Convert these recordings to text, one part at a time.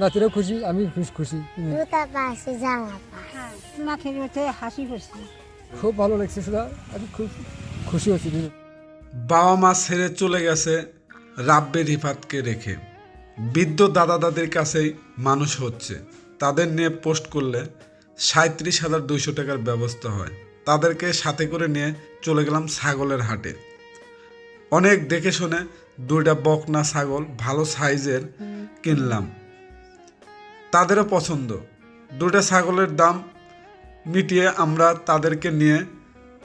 নাতিরাও খুশি আমি খুশ খুশি। পা হ্যাঁ হাসি খুশি খুব ভালো লাগছে সেটা আমি খুব খুশি হচ্ছি বাবা মা ছেড়ে চলে গেছে রাব্বে রিফাতকে রেখে। বৃদ্ধ দাদা দাদির কাছেই মানুষ হচ্ছে। তাদের নিয়ে পোস্ট করলে সাঁত্রিশ হাজার দুইশো টাকার ব্যবস্থা হয়। তাদেরকে সাথে করে নিয়ে চলে গেলাম ছাগলের হাটে। অনেক দেখে শুনে দুইটা বকনা ছাগল ভালো সাইজের কিনলাম। তাদেরও পছন্দ। দুটা ছাগলের দাম মিটিয়ে আমরা তাদেরকে নিয়ে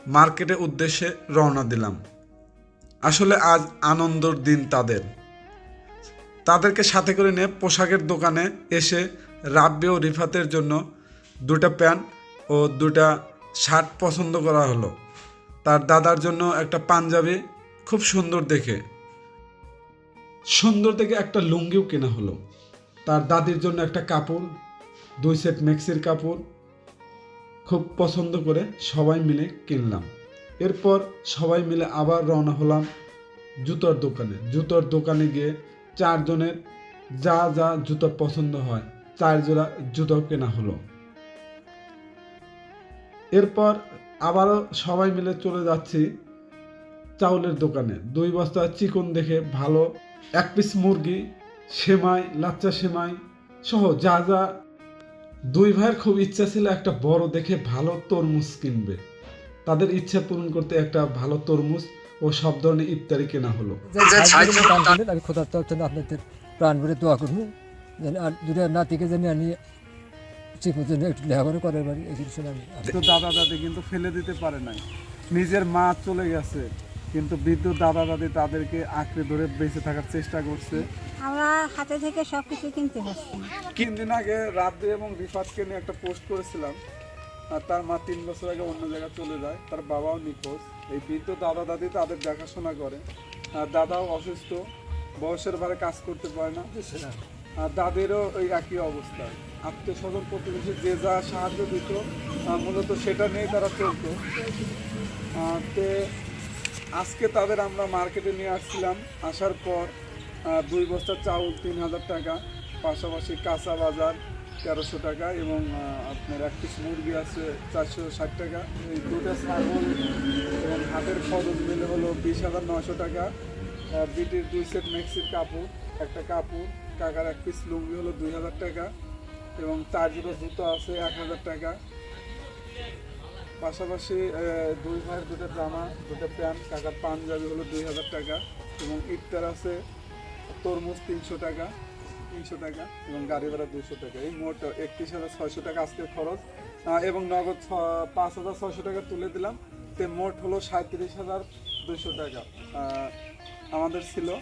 মার্কেটের উদ্দেশ্যে রওনা দিলাম। আসলে আজ আনন্দর দিন তাদের। তাদেরকে সাথে করে নিয়ে পোশাকের দোকানে এসে রাব্বি ও রিফাতের জন্য দুটা প্যান্ট ও দুটা শার্ট পছন্দ করা হলো। তার দাদার জন্য একটা পাঞ্জাবি খুব সুন্দর দেখে। সুন্দর দেখে একটা লুঙ্গিও কেনা হলো। তার দাদির জন্য একটা কাপড়, দুই সেট মেক্সির কাপড় খুব পছন্দ করে সবাই মিলে কিনলাম। এরপর সবাই মিলে আবার রওনা হলাম জুতোর দোকানে। জুতোর দোকানে গিয়ে চারজনের যা যা জুতো পছন্দ হয় চার জোড়া জুতো কেনা হলো। এরপর আবারও সবাই মিলে চলে যাচ্ছি চাউলের দোকানে। দুই বস্তা চিকন দেখে ভালো এক পিস মুরগি সেমাই লাচ্চা সেমাই সহ যা যা। দুই ভাইয়ের খুব ইচ্ছা ছিল একটা বড় দেখে ভালো তরমুজ কিনবে। তাদের ইচ্ছা পূরণ করতে একটা ভালো তরমুজ ও সব ধরনের ইফতারি কেনা হলো। আমি খোদার তরফ থেকে আপনাদের প্রাণ ভরে দোয়া করব। যেন আর দুটা নাতিকে যেন আমি ঠিক মতো একটু লেখাপড়া করার বাড়ি এই জিনিসটা আমি তো দাদা দাদি কিন্তু ফেলে দিতে পারে নাই। নিজের মা চলে গেছে। কিন্তু বিদ্যুৎ দাদা দাদি তাদেরকে আঁকড়ে ধরে বেঁচে থাকার চেষ্টা করছে। আমরা হাতে থেকে সব কিছু কিনতে পারছি তিন দিন আগে রাব্বি এবং রিফাতকে নিয়ে একটা পোস্ট করেছিলাম। আর তার মা তিন বছর আগে অন্য জায়গায় চলে যায়। তার বাবাও নিখোঁজ। এই বৃদ্ধ দাদা দাদি তাদের দেখাশোনা করে। আর দাদাও অসুস্থ। বয়সের ভারে কাজ করতে পারে না। আর দাদেরও ওই একই অবস্থা। আত্মীয় স্বজন প্রতিবেশী যে যা সাহায্য দিত মূলত সেটা নিয়েই তারা চলতো। তে আজকে তাদের আমরা মার্কেটে নিয়ে আসছিলাম। আসার পর দুই বস্তা চাউল তিন হাজার টাকা, পাশাপাশি কাঁচা বাজার তেরোশো টাকা এবং আপনার এক পিস মুরগি আছে চারশো ষাট টাকা। এই দুটা ছাগল এবং হাতের খরচ মিলে হলো বিশ হাজার নশো টাকা। বিটির দুই সেট মেক্সির কাপড়, একটা কাপড়, কাকার এক পিস লুঙ্গি হলো দুই হাজার টাকা এবং চার জোড়া জুতো আছে এক হাজার টাকা। পাশাপাশি দুই ভাইয়ের দুটো জামা, দুটো প্যান্ট, কাকার পাঞ্জাবি হলো দুই হাজার টাকা এবং ইফতার আছে তরমুজ তিনশো টাকা তিনশো টাকা এবং গাড়ি ভাড়া দুশো টাকা। এই মোট একত্রিশ হাজার ছয়শো টাকা আজকের খরচ। এবং নগদ ছ- পাঁচ হাজার ছয়শো টাকা তুলে দিলাম। তে মোট হলো সাঁত্রিশ হাজার দুশো টাকা আমাদের ছিল।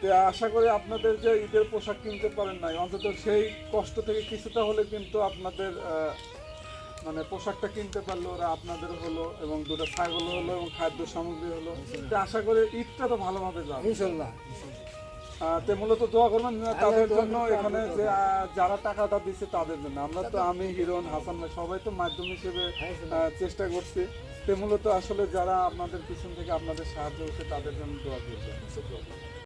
তো আশা করি আপনাদের যে ঈদের পোশাক কিনতে পারেন নাই, অন্তত সেই কষ্ট থেকে কিছুটা হলে কিন্তু আপনাদের মানে পোশাকটা কিনতে পারল ওরা আপনাদের হলো এবং দুটো ছাগল হলো এবং খাদ্য সামগ্রী হলো। তো আশা করি ঈদটা তো ভালোভাবে যাবে। ইনশাল্লাহ তো মূলত দোয়া করবেন তাদের জন্য এখানে যে যারা টাকাটা দিচ্ছে তাদের জন্য। আমরা তো আমি হিরন হাসান সবাই তো মাধ্যম হিসেবে চেষ্টা করছি। তো মূলত আসলে যারা আপনাদের পিছন থেকে আপনাদের সাহায্য হচ্ছে তাদের জন্য দোয়া করবেন।